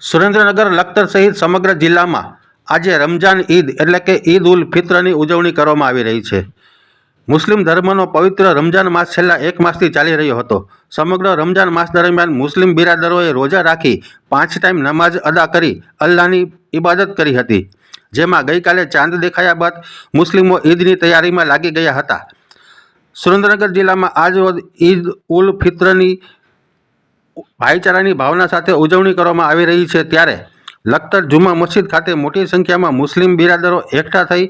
સુરેન્દ્રનગર લખતર સહિત સમગ્ર જિલ્લામાં આજે રમજાન ઈદ એટલે કે ઈદ ઉલ ફિત્રની ઉજવણી કરવામાં આવી રહી છે. મુસ્લિમ ધર્મનો પવિત્ર રમજાન માસ છેલ્લા એક માસથી ચાલી રહ્યો હતો. સમગ્ર રમજાન માસ દરમિયાન મુસ્લિમ બિરાદરોએ રોજા રાખી પાંચ ટાઈમ નમાઝ અદા કરી અલ્લાહની ઇબાદત કરી હતી. જેમાં ગઈકાલે ચાંદ દેખાયા બાદ મુસ્લિમો ઈદની તૈયારીમાં લાગી ગયા હતા. સુરેન્દ્રનગર જિલ્લામાં આજ રોજ ઈદ ઉલ ફિત્રની ભાઈચારાની ભાવના સાથે ઉજવણી કરવામાં આવી રહી છે ત્યારે લખતર જુમા મસ્જિદ ખાતે મોટી સંખ્યામાં મુસ્લિમ બિરાદરો એકઠા થઈ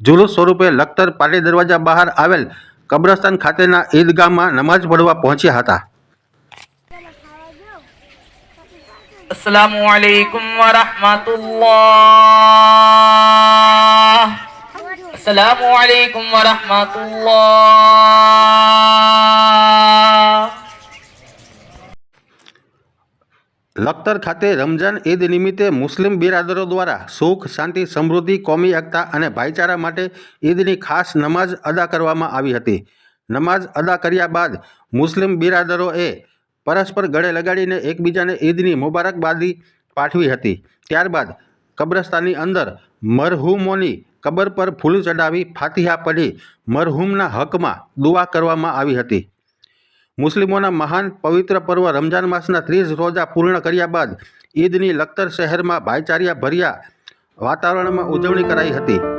જુલુસ સ્વરૂપે લખતર પાટી દરવાજા બહાર આવેલ કબ્રસ્તાન ખાતેના ઈદગાહમાં નમાઝ પઢવા પહોંચ્યા હતા. અસલામુ અલૈકુમ વરહમતુલ્લાહ. અસલામુ લખતર ખાતે રમઝાન ઈદ નિમિત્તે મુસ્લિમ બિરાદરો દ્વારા સુખ, શાંતિ, સમૃદ્ધિ, કોમી, એકતા અને ભાઈચારા માટે ઈદની ખાસ નમાઝ અદા કરવામાં આવી હતી. નમાઝ અદા કર્યા બાદ મુસ્લિમ બિરાદરોએ પરસ્પર ગળે લગાડીને એકબીજાને ઈદની મુબારકબાદી પાઠવી હતી. ત્યારબાદ કબ્રસ્તાનની અંદર મરહુમોની કબર પર ફૂલ ચડાવી ફાતિહા પડી મરહુમના હકમાં દુઆ કરવામાં આવી હતી. મુસ્લિમોના મહાન પવિત્ર પર્વ રમજાન માસના ત્રીસ રોજા પૂર્ણ કર્યા બાદ ઈદની લખતર શહેરમાં ભાઈચારા ભર્યા વાતાવરણમાં ઉજવણી કરાઈ હતી.